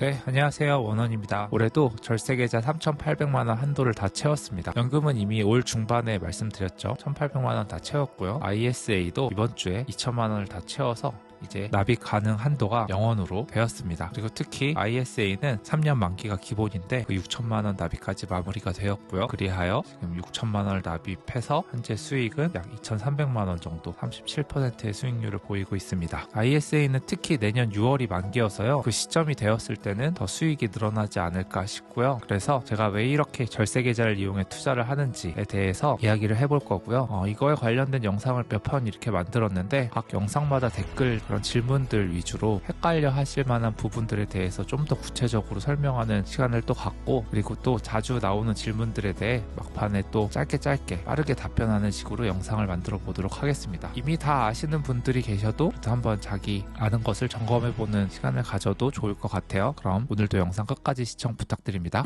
네, 안녕하세요. 원원입니다. 올해도 절세계좌 3,800만 원 한도를 다 채웠습니다. 연금은 이미 올 중반에 말씀드렸죠. 1,800만 원 다 채웠고요. ISA도 이번 주에 2천만원을 다 채워서 이제 납입 가능 한도가 0원으로 되었습니다. 그리고 특히 ISA는 3년 만기가 기본인데 그 6천만 원 납입까지 마무리가 되었고요. 그리하여 지금 6천만 원을 납입해서 현재 수익은 약 2,300만 원 정도 37%의 수익률을 보이고 있습니다. ISA는 특히 내년 6월이 만기여서요. 그 시점이 되었을 때는 더 수익이 늘어나지 않을까 싶고요. 그래서 제가 왜 이렇게 절세 계좌를 이용해 투자를 하는지에 대해서 이야기를 해볼 거고요. 어, 이거에 관련된 영상을 몇 편 이렇게 만들었는데 각 영상마다 댓글 그런 질문들 위주로 헷갈려 하실 만한 부분들에 대해서 좀 더 구체적으로 설명하는 시간을 또 갖고 그리고 또 자주 나오는 질문들에 대해 막판에 또 짧게 짧게 빠르게 답변하는 식으로 영상을 만들어 보도록 하겠습니다. 이미 다 아시는 분들이 계셔도 한번 자기 아는 것을 점검해 보는 시간을 가져도 좋을 것 같아요. 그럼 오늘도 영상 끝까지 시청 부탁드립니다.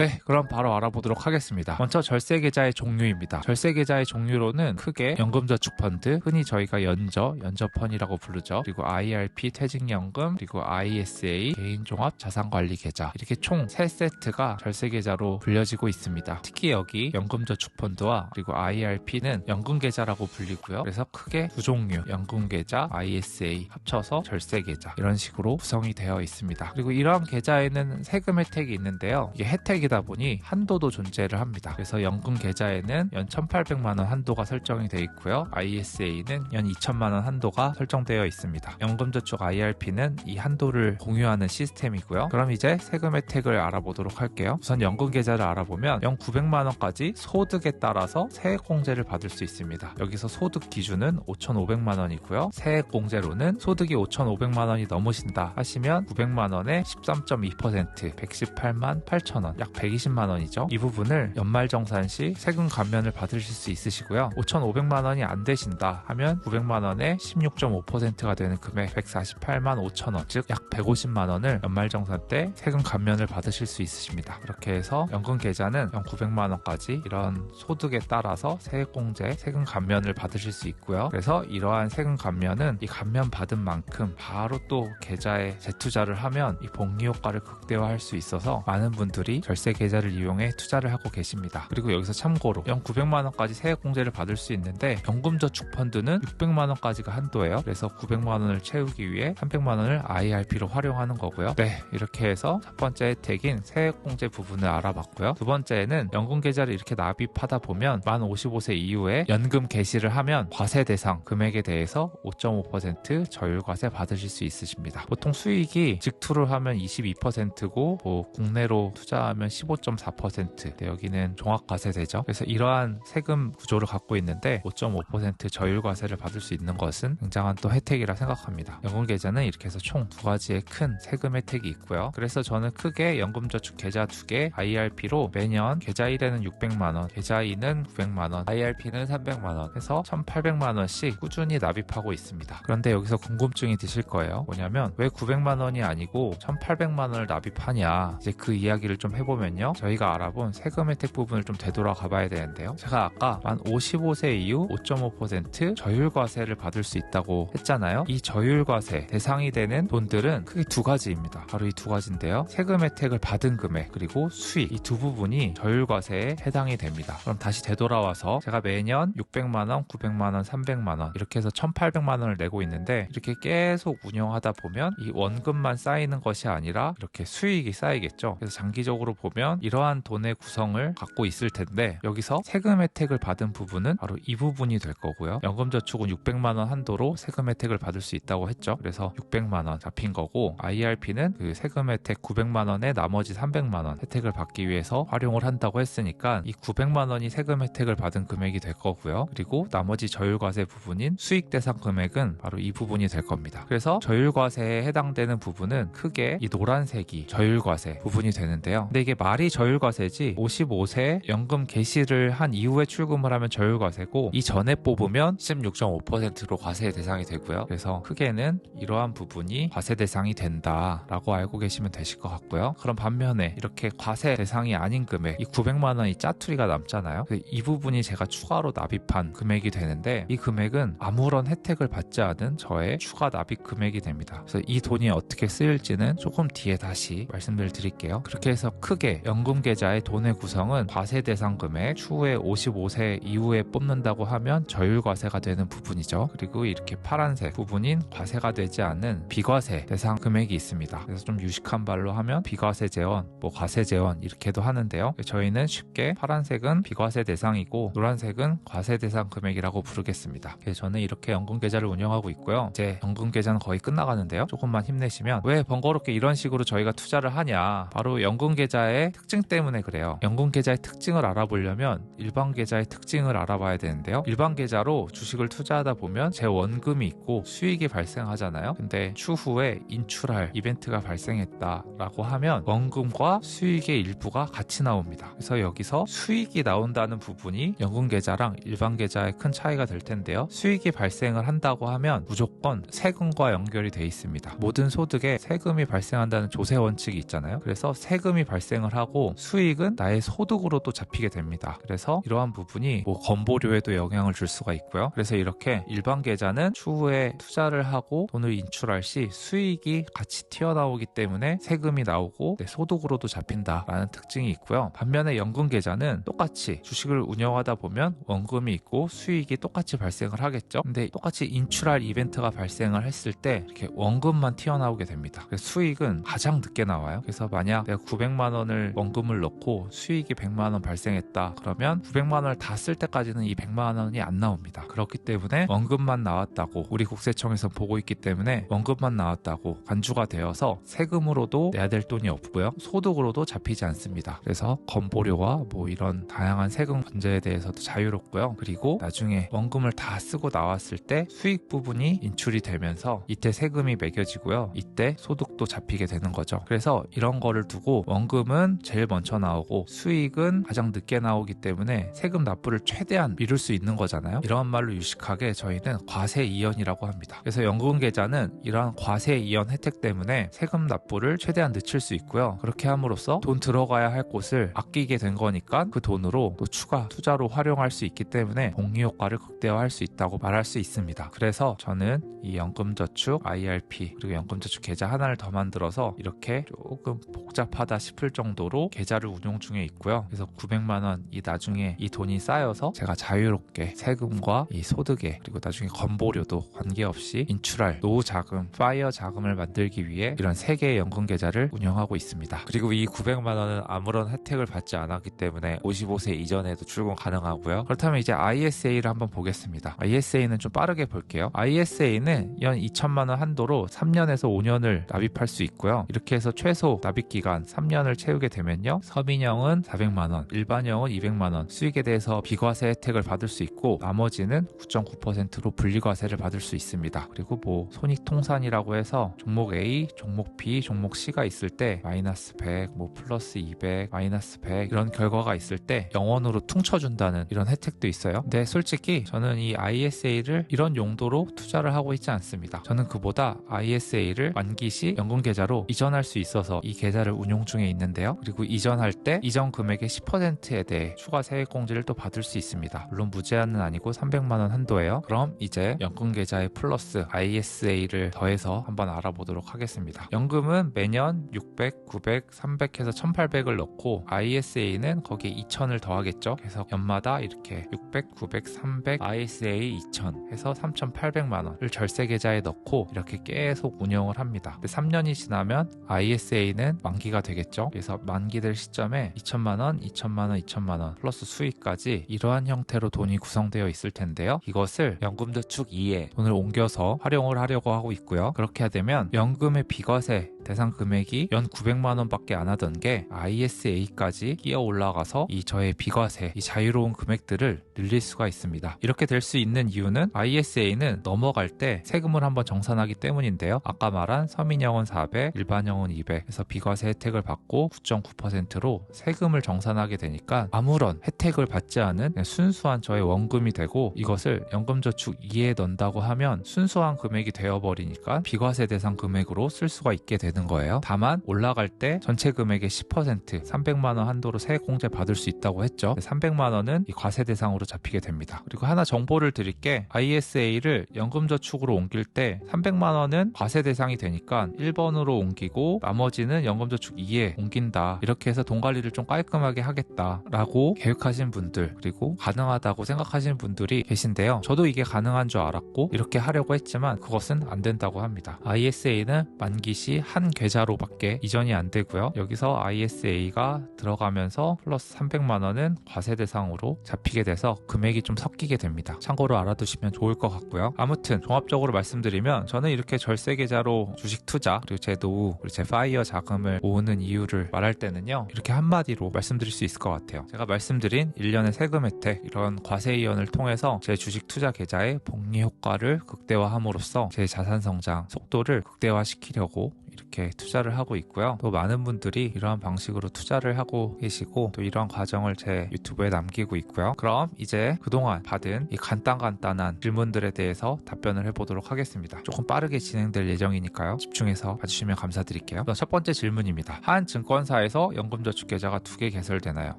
네, 그럼 바로 알아보도록 하겠습니다. 먼저 절세 계좌의 종류입니다. 절세 계좌의 종류로는 크게 연금저축 펀드, 흔히 저희가 연저, 연저펀이라고 부르죠. 그리고 IRP 퇴직연금, 그리고 ISA 개인종합 자산관리 계좌 이렇게 총 3세트가 절세 계좌로 불려지고 있습니다. 특히 여기 연금저축 펀드와 그리고 IRP는 연금 계좌라고 불리고요. 그래서 크게 두 종류, 연금 계좌, ISA 합쳐서 절세 계좌 이런 식으로 구성이 되어 있습니다. 그리고 이러한 계좌에는 세금 혜택이 있는데요. 이게 혜택이 다 보니 한도도 존재를 합니다. 그래서 연금 계좌에는 연 1,800만 원 한도가 설정이 되어 있고요. ISA는 연 2천만 원 한도가 설정되어 있습니다. 연금저축 IRP는 이 한도를 공유하는 시스템이고요. 그럼 이제 세금 혜택을 알아보도록 할게요. 우선 연금 계좌를 알아보면 연 900만 원까지 소득에 따라서 세액 공제를 받을 수 있습니다. 여기서 소득 기준은 5,500만 원이고요. 세액 공제로는 소득이 5,500만 원이 넘으신다 하시면 900만 원에 13.2% 118만 8천 원, 약 120만 원이죠. 이 부분을 연말정산 시 세금 감면을 받으실 수 있으시고요. 5,500만 원이 안 되신다 하면 900만 원에 16.5%가 되는 금액 148만 5천 원, 즉 약 150만 원을 연말정산 때 세금 감면을 받으실 수 있으십니다. 그렇게 해서 연금 계좌는 연 900만 원까지 이런 소득에 따라서 세액공제, 세금 감면을 받으실 수 있고요. 그래서 이러한 세금 감면은 이 감면 받은 만큼 바로 또 계좌에 재투자를 하면 이 복리 효과를 극대화할 수 있어서 많은 분들이 절세 계좌를 이용해 투자를 하고 계십니다. 그리고 여기서 참고로 연 900만 원까지 세액 공제를 받을 수 있는데 연금저축 펀드는 600만 원까지가 한도예요. 그래서 900만 원을 채우기 위해 300만 원을 IRP로 활용하는 거고요. 네, 이렇게 해서 첫 번째 혜택인 세액 공제 부분을 알아봤고요. 두 번째는 연금 계좌를 이렇게 납입하다 보면 만 55세 이후에 연금 개시를 하면 과세 대상 금액에 대해서 5.5% 저율과세 받으실 수 있으십니다. 보통 수익이 직투를 하면 22%고 뭐 국내로 투자하면 15.4% 네, 여기는 종합과세되죠. 그래서 이러한 세금 구조를 갖고 있는데 5.5% 저율과세를 받을 수 있는 것은 굉장한 또 혜택이라 생각합니다. 연금 계좌는 이렇게 해서 총 두 가지의 큰 세금 혜택이 있고요. 그래서 저는 크게 연금저축 계좌 두 개 IRP로 매년 계좌 1에는 600만 원, 계좌 2는 900만 원, IRP는 300만 원 해서 1,800만 원씩 꾸준히 납입하고 있습니다. 그런데 여기서 궁금증이 드실 거예요. 뭐냐면 왜 900만 원이 아니고 1,800만 원을 납입하냐? 이제 그 이야기를 좀 해보면 요. 저희가 알아본 세금 혜택 부분을 좀 되돌아가 봐야 되는데요. 제가 아까 만 55세 이후 5.5% 저율과세를 받을 수 있다고 했잖아요. 이 저율과세 대상이 되는 돈들은 크게 두 가지입니다. 바로 이 두 가지인데요. 세금 혜택을 받은 금액 그리고 수익 이 두 부분이 저율과세에 해당이 됩니다. 그럼 다시 되돌아와서 제가 매년 600만 원, 900만 원, 300만 원 이렇게 해서 1,800만 원을 내고 있는데 이렇게 계속 운영하다 보면 이 원금만 쌓이는 것이 아니라 이렇게 수익이 쌓이겠죠. 그래서 장기적으로 보면 이러한 돈의 구성을 갖고 있을 텐데 여기서 세금 혜택을 받은 부분은 바로 이 부분이 될 거고요. 연금저축은 600만 원 한도로 세금 혜택을 받을 수 있다고 했죠. 그래서 600만 원 잡힌 거고 IRP는 그 세금 혜택 900만 원에 나머지 300만 원 혜택을 받기 위해서 활용을 한다고 했으니까 이 900만 원이 세금 혜택을 받은 금액이 될 거고요. 그리고 나머지 저율과세 부분인 수익 대상 금액은 바로 이 부분이 될 겁니다. 그래서 저율과세에 해당되는 부분은 크게 이 노란색이 저율과세 부분이 되는데요. 근데 이게 말이 저율과세지 55세 연금 개시를 한 이후에 출금을 하면 저율과세고 이 전에 뽑으면 16.5%로 과세 대상이 되고요. 그래서 크게는 이러한 부분이 과세 대상이 된다라고 알고 계시면 되실 것 같고요. 그럼 반면에 이렇게 과세 대상이 아닌 금액 이 900만 원이 짜투리가 남잖아요. 이 부분이 제가 추가로 납입한 금액이 되는데 이 금액은 아무런 혜택을 받지 않은 저의 추가 납입 금액이 됩니다. 그래서 이 돈이 어떻게 쓰일지는 조금 뒤에 다시 말씀을 드릴게요. 그렇게 해서 크게 연금 계좌의 돈의 구성은 과세 대상 금액 추후에 55세 이후에 뽑는다고 하면 저율과세가 되는 부분이죠. 그리고 이렇게 파란색 부분인 과세가 되지 않는 비과세 대상 금액이 있습니다. 그래서 좀 유식한 말로 하면 비과세 재원, 뭐 과세 재원 이렇게도 하는데요. 저희는 쉽게 파란색은 비과세 대상이고 노란색은 과세 대상 금액이라고 부르겠습니다. 저는 이렇게 연금 계좌를 운영하고 있고요. 이제 연금 계좌는 거의 끝나가는데요. 조금만 힘내시면 왜 번거롭게 이런 식으로 저희가 투자를 하냐? 바로 연금 계좌 의 특징 때문에 그래요. 연금 계좌의 특징을 알아보려면 일반 계좌의 특징을 알아봐야 되는데요. 일반 계좌로 주식을 투자하다 보면 제 원금이 있고 수익이 발생하잖아요. 근데 추후에 인출할 이벤트가 발생했다라고 하면 원금과 수익의 일부가 같이 나옵니다. 그래서 여기서 수익이 나온다는 부분이 연금 계좌랑 일반 계좌의 큰 차이가 될 텐데요. 수익이 발생을 한다고 하면 무조건 세금과 연결이 돼 있습니다. 모든 소득에 세금이 발생한다는 조세 원칙이 있잖아요. 그래서 세금이 발생을 하고 수익은 나의 소득으로 또 잡히게 됩니다. 그래서 이러한 부분이 뭐 건보료에도 영향을 줄 수가 있고요. 그래서 이렇게 일반 계좌는 추후에 투자를 하고 돈을 인출할 시 수익이 같이 튀어나오기 때문에 세금이 나오고 내 소득으로도 잡힌다라는 특징이 있고요. 반면에 연금 계좌는 똑같이 주식을 운영하다 보면 원금이 있고 수익이 똑같이 발생을 하겠죠. 근데 똑같이 인출할 이벤트가 발생을 했을 때 이렇게 원금만 튀어나오게 됩니다. 수익은 가장 늦게 나와요. 그래서 만약 내가 900만 원을 원금을 넣고 수익이 100만 원 발생했다. 그러면 900만 원을 다 쓸 때까지는 이 100만 원이 안 나옵니다. 그렇기 때문에 원금만 나왔다고 우리 국세청에서 보고 있기 때문에 원금만 나왔다고 간주가 되어서 세금으로도 내야 될 돈이 없고요. 소득으로도 잡히지 않습니다. 그래서 건보료와 뭐 이런 다양한 세금 문제에 대해서도 자유롭고요. 그리고 나중에 원금을 다 쓰고 나왔을 때 수익 부분이 인출이 되면서 이때 세금이 매겨지고요. 이때 소득도 잡히게 되는 거죠. 그래서 이런 거를 두고 원금은 제일 먼저 나오고 수익은 가장 늦게 나오기 때문에 세금 납부를 최대한 미룰 수 있는 거잖아요. 이러한 말로 유식하게 저희는 과세 이연이라고 합니다. 그래서 연금 계좌는 이러한 과세 이연 혜택 때문에 세금 납부를 최대한 늦출 수 있고요. 그렇게 함으로써 돈 들어가야 할 곳을 아끼게 된 거니까 그 돈으로 또 추가 투자로 활용할 수 있기 때문에 복리 효과를 극대화할 수 있다고 말할 수 있습니다. 그래서 저는 이 연금저축 IRP 그리고 연금저축 계좌 하나를 더 만들어서 이렇게 조금 복잡하다 싶을 정 도로 계좌를 운용 중에 있고요. 그래서 900만 원 이 나중에 이 돈이 쌓여서 제가 자유롭게 세금과 이 소득에 그리고 나중에 건보료도 관계없이 인출할 노후 자금, 파이어 자금을 만들기 위해 이런 세 개의 연금 계좌를 운영하고 있습니다. 그리고 이 900만 원은 아무런 혜택을 받지 않았기 때문에 55세 이전에도 출금 가능하고요. 그렇다면 이제 ISA를 한번 보겠습니다. ISA는 좀 빠르게 볼게요. ISA는 연 2천만 원 한도로 3년에서 5년을 납입할 수 있고요. 이렇게 해서 최소 납입 기간 3년을 채우게 되면요. 서민형은 400만 원, 일반형은 200만 원, 수익에 대해서 비과세 혜택을 받을 수 있고 나머지는 9.9%로 분리과세를 받을 수 있습니다. 그리고 뭐 손익통산이라고 해서 종목 A, 종목 B, 종목 C가 있을 때 마이너스 100, 뭐 플러스 200, 마이너스 100 이런 결과가 있을 때 영원으로 퉁쳐준다는 이런 혜택도 있어요. 근데 솔직히 저는 이 ISA를 이런 용도로 투자를 하고 있지 않습니다. 저는 그보다 ISA를 만기 시 연금 계좌로 이전할 수 있어서 이 계좌를 운용 중에 있는데요. 그리고 이전할 때 이전 금액의 10%에 대해 추가 세액 공제를 또 받을 수 있습니다. 물론 무제한은 아니고 300만 원 한도예요. 그럼 이제 연금 계좌에 플러스 ISA를 더해서 한번 알아보도록 하겠습니다. 연금은 매년 600, 900, 300 해서 1800을 넣고 ISA는 거기에 2000을 더하겠죠. 그래서 연마다 이렇게 600, 900, 300, ISA 2000 해서 3800만 원을 절세 계좌에 넣고 이렇게 계속 운영을 합니다. 3년이 지나면 ISA는 만기가 되겠죠. 그래서 만기될 시점에 2천만 원, 2천만 원, 2천만 원 플러스 수익까지 이러한 형태로 돈이 구성되어 있을 텐데요. 이것을 연금저축 2에 돈을 옮겨서 활용을 하려고 하고 있고요. 그렇게 되면 연금의 비과세 대상 금액이 연 900만 원밖에 안 하던 게 ISA까지 끼어 올라가서 이 저의 비과세, 이 자유로운 금액들을 늘릴 수가 있습니다. 이렇게 될 수 있는 이유는 ISA는 넘어갈 때 세금을 한번 정산하기 때문인데요. 아까 말한 서민영은 400, 일반영은 200 해서 비과세 혜택을 받고 9.9%로 세금을 정산하게 되니까 아무런 혜택을 받지 않은 순수한 저의 원금이 되고 이것을 연금저축 2에 넣는다고 하면 순수한 금액이 되어버리니까 비과세 대상 금액으로 쓸 수가 있게 되는 거예요. 다만 올라갈 때 전체 금액의 10% 300만 원 한도로 세액 공제 받을 수 있다고 했죠. 300만 원은 이 과세 대상으로 잡히게 됩니다. 그리고 하나 정보를 드릴 게 ISA를 연금저축으로 옮길 때 300만 원은 과세 대상이 되니까 1번으로 옮기고 나머지는 연금저축 2에 옮긴다. 이렇게 해서 돈 관리를 좀 깔끔하게 하겠다라고 계획하신 분들 그리고 가능하다고 생각하시는 분들이 계신데요. 저도 이게 가능한 줄 알았고 이렇게 하려고 했지만 그것은 안 된다고 합니다. ISA는 만기 시한 계좌로밖에 이전이 안 되고요. 여기서 ISA가 들어가면서 플러스 300만 원은 과세 대상으로 잡히게 돼서 금액이 좀 섞이게 됩니다. 참고로 알아두시면 좋을 것 같고요. 아무튼 종합적으로 말씀드리면 저는 이렇게 절세 계좌로 주식 투자 그리고 제 노후 그리고 제 파이어 자금을 모으는 이유를 말할 때는요. 이렇게 한마디로 말씀드릴 수 있을 것 같아요. 제가 말씀드린 1년의 세금 혜택 이런 과세 이연을 통해서 제 주식 투자 계좌의 복리 효과를 극대화함으로써 제 자산 성장 속도를 극대화시키려고 이렇게 투자를 하고 있고요. 또 많은 분들이 이러한 방식으로 투자를 하고 계시고 또 이러한 과정을 제 유튜브에 남기고 있고요. 그럼 이제 그동안 받은 이 간단간단한 질문들에 대해서 답변을 해보도록 하겠습니다. 조금 빠르게 진행될 예정이니까요. 집중해서 봐주시면 감사드릴게요. 첫 번째 질문입니다. 한 증권사에서 연금저축 계좌가 두 개 개설되나요?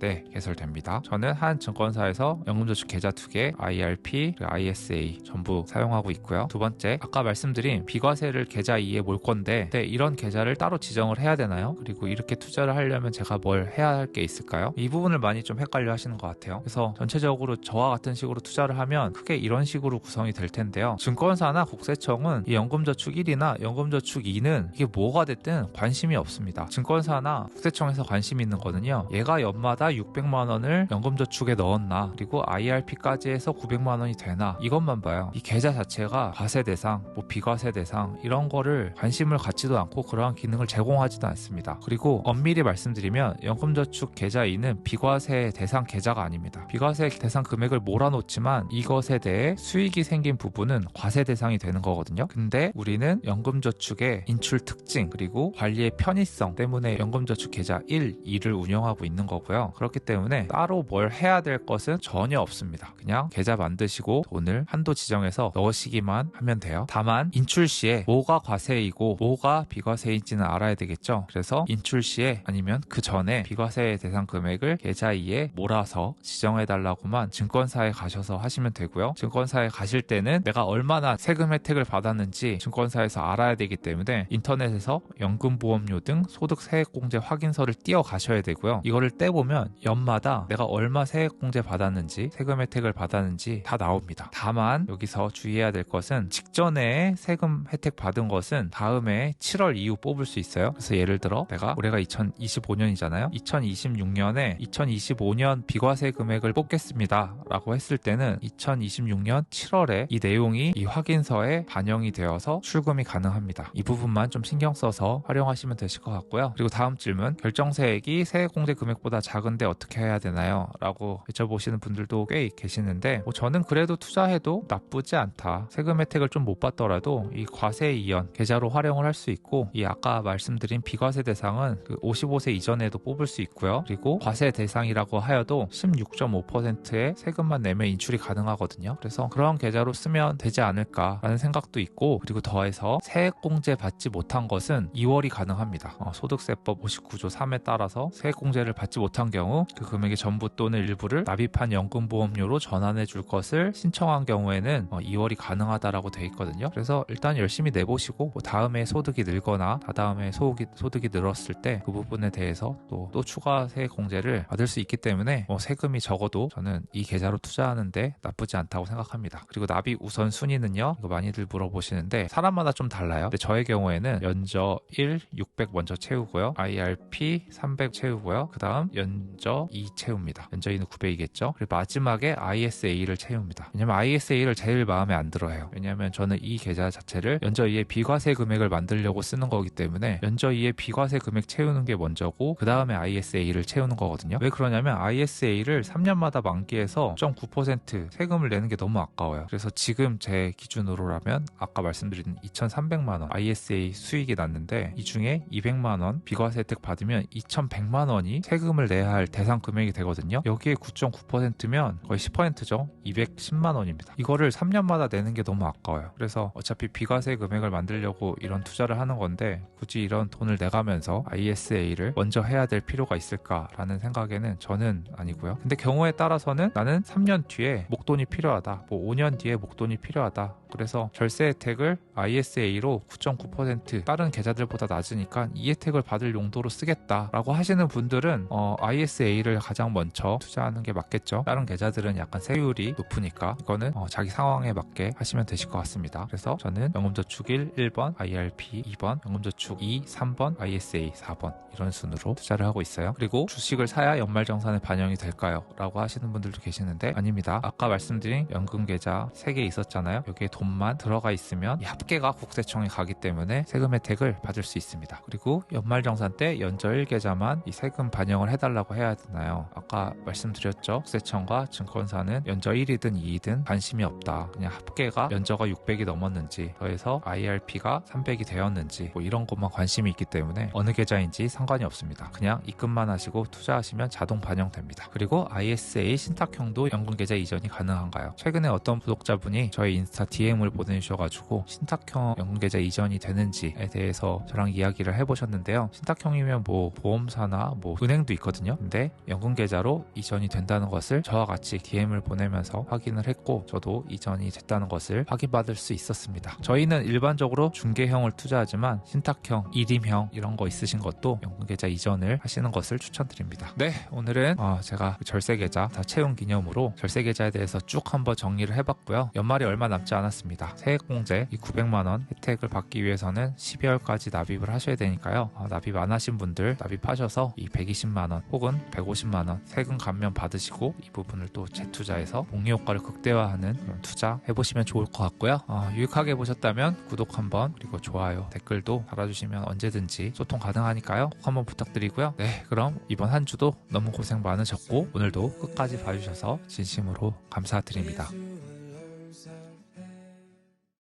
네, 개설됩니다. 저는 한 증권사에서 연금저축 계좌 두 개, IRP, ISA 전부 사용하고 있고요. 두 번째, 아까 말씀드린 비과세를 계좌 2에 몰 건데 네, 이런 계좌를 따로 지정을 해야 되나요? 그리고 이렇게 투자를 하려면 제가 뭘 해야 할 게 있을까요? 이 부분을 많이 좀 헷갈려 하시는 것 같아요. 그래서 전체적으로 저와 같은 식으로 투자를 하면 크게 이런 식으로 구성이 될 텐데요. 증권사나 국세청은 이 연금저축 1이나 연금저축 2는 이게 뭐가 됐든 관심이 없습니다. 증권사나 국세청에서 관심 있는 거는요. 얘가 연마다 600만 원을 연금저축에 넣었나 그리고 IRP까지 해서 900만 원이 되나 이것만 봐요. 이 계좌 자체가 과세 대상, 뭐 비과세 대상 이런 거를 관심을 갖지도 않고 그러한 기능을 제공하지도 않습니다. 그리고 엄밀히 말씀드리면 연금저축 계좌 2는 비과세 대상 계좌가 아닙니다. 비과세 대상 금액을 몰아놓지만 이것에 대해 수익이 생긴 부분은 과세 대상이 되는 거거든요. 근데 우리는 연금저축의 인출 특징 그리고 관리의 편의성 때문에 연금저축 계좌 1, 2를 운영하고 있는 거고요. 그렇기 때문에 따로 뭘 해야 될 것은 전혀 없습니다. 그냥 계좌 만드시고 돈을 한도 지정해서 넣으시기만 하면 돼요. 다만 인출 시에 뭐가 과세이고 뭐가 비과세인지는 알아야 되겠죠. 그래서 인출 시에 아니면 그 전에 비과세 대상 금액을 계좌 2에 몰아서 지정해 달라고만 증권사에 가셔서 하시면 되고요. 증권사에 가실 때는 내가 얼마나 세금 혜택을 받았는지 증권사에서 알아야 되기 때문에 인터넷에서 연금보험료 등 소득 세액공제 확인서를 띄어 가셔야 되고요. 이거를 떼보면 연마다 내가 얼마 세액공제 받았는지 세금 혜택을 받았는지 다 나옵니다. 다만 여기서 주의해야 될 것은 직전에 세금 혜택 받은 것은 다음에 7월 이후 뽑을 수 있어요. 그래서 예를 들어 내가 올해가 2025년이잖아요. 2026년에 2025년 비과세 금액을 뽑겠습니다. 라고 했을 때는 2026년 7월에 이 내용이 이 확인서에 반영이 되어서 출금이 가능합니다. 이 부분만 좀 신경 써서 활용하시면 되실 것 같고요. 그리고 다음 질문 결정세액이 세액공제 금액보다 작은데 어떻게 해야 되나요? 라고 여쭤보시는 분들도 꽤 계시는데 뭐 저는 그래도 투자해도 나쁘지 않다. 세금 혜택을 좀 못 받더라도 이 과세 이연 계좌로 활용을 할 수 있고 이 아까 말씀드린 비과세 대상은 그 55세 이전에도 뽑을 수 있고요. 그리고 과세 대상이라고 하여도 16.5%의 세금만 내면 인출이 가능하거든요. 그래서 그런 계좌로 쓰면 되지 않을까라는 생각도 있고 그리고 더해서 세액공제 받지 못한 것은 2월이 가능합니다. 어, 소득세법 59조 3에 따라서 세액공제를 받지 못한 경우 그 금액의 전부 또는 일부를 납입한 연금보험료로 전환해 줄 것을 신청한 경우에는 어, 2월이 가능하다라고 돼 있거든요. 그래서 일단 열심히 내보시고 뭐 다음에 소득이 늘 거나 다다음에 소득이, 소득이 늘었을 때 그 부분에 대해서 또, 또 추가 세액 공제를 받을 수 있기 때문에 뭐 세금이 적어도 저는 이 계좌로 투자하는데 나쁘지 않다고 생각합니다. 그리고 납입 우선 순위는요. 이거 많이들 물어보시는데 사람마다 좀 달라요. 근데 저의 경우에는 연저 1, 600 먼저 채우고요. IRP 300 채우고요. 그 다음 연저 2 채웁니다. 연저 2는 900이겠죠. 그리고 마지막에 ISA를 채웁니다. 왜냐면 ISA를 제일 마음에 안 들어요. 왜냐면 저는 이 계좌 자체를 연저 2의 비과세 금액을 만들려고 쓰는 거기 때문에 연저 2의 비과세 금액 채우는 게 먼저고 그 다음에 ISA를 채우는 거거든요. 왜 그러냐면 ISA를 3년마다 만기해서 0.9% 세금을 내는 게 너무 아까워요. 그래서 지금 제 기준으로라면 아까 말씀드린 2,300만 원 ISA 수익이 났는데 이 중에 200만 원 비과세 혜택 받으면 2,100만 원이 세금을 내야 할 대상 금액이 되거든요. 여기에 9.9%면 거의 10%죠. 210만 원입니다. 이거를 3년마다 내는 게 너무 아까워요. 그래서 어차피 비과세 금액을 만들려고 이런 투자를 하는 건데 굳이 이런 돈을 내가면서 ISA를 먼저 해야 될 필요가 있을까라는 생각에는 저는 아니고요. 근데 경우에 따라서는 나는 3년 뒤에 목돈이 필요하다. 뭐 5년 뒤에 목돈이 필요하다. 그래서 절세 혜택을 ISA로 9.9% 다른 계좌들보다 낮으니까 이 혜택을 받을 용도로 쓰겠다라고 하시는 분들은 어, ISA를 가장 먼저 투자하는 게 맞겠죠. 다른 계좌들은 약간 세율이 높으니까 이거는 어, 자기 상황에 맞게 하시면 되실 것 같습니다. 그래서 저는 연금저축 1 1번, IRP 2번, 연금저축 2 3번, ISA 4번 이런 순으로 투자를 하고 있어요. 그리고 주식을 사야 연말정산에 반영이 될까요? 라고 하시는 분들도 계시는데 아닙니다. 아까 말씀드린 연금계좌 3개 있었잖아요. 여기에 돈만 들어가 있으면 이 합계가 국세청에 가기 때문에 세금 혜택을 받을 수 있습니다. 그리고 연말정산 때 연저 1계좌만 이 세금 반영을 해달라고 해야 되나요? 아까 말씀드렸죠. 국세청과 증권사는 연저 1이든 2이든 관심이 없다. 그냥 합계가 연저가 600이 넘었는지 더해서 IRP가 300이 되었는지 뭐 이런 것만 관심이 있기 때문에 어느 계좌인지 상관이 없습니다. 그냥 입금만 하시고 투자하시면 자동 반영됩니다. 그리고 ISA 신탁형도 연금계좌 이전이 가능한가요? 최근에 어떤 구독자분이 저희 인스타 DM 을 보내주셔가지고 신탁형 연금계좌 이전이 되는지에 대해서 저랑 이야기를 해보셨는데요. 신탁형이면 뭐 보험사나 뭐 은행도 있거든요. 근데 연금계좌로 이전이 된다는 것을 저와 같이 DM을 보내면서 확인을 했고 저도 이전이 됐다는 것을 확인받을 수 있었습니다. 저희는 일반적으로 중개형을 투자하지만 신탁형, 일임형 이런 거 있으신 것도 연금계좌 이전을 하시는 것을 추천드립니다. 네, 오늘은 어, 제가 절세계좌 다 채운 기념으로 절세계좌에 대해서 쭉 한번 정리를 해봤고요. 연말이 얼마 남지 않았 습니다. 세액공제 이 900만원 혜택을 받기 위해서는 12월까지 납입을 하셔야 되니까요. 어, 납입 안 하신 분들 납입하셔서 이 120만원 혹은 150만원 세금 감면 받으시고 이 부분을 또 재투자해서 복리 효과를 극대화하는 투자 해보시면 좋을 것 같고요. 어, 유익하게 보셨다면 구독 한번 그리고 좋아요 댓글도 달아주시면 언제든지 소통 가능하니까요. 꼭 한번 부탁드리고요. 네, 그럼 이번 한 주도 너무 고생 많으셨고 오늘도 끝까지 봐주셔서 진심으로 감사드립니다.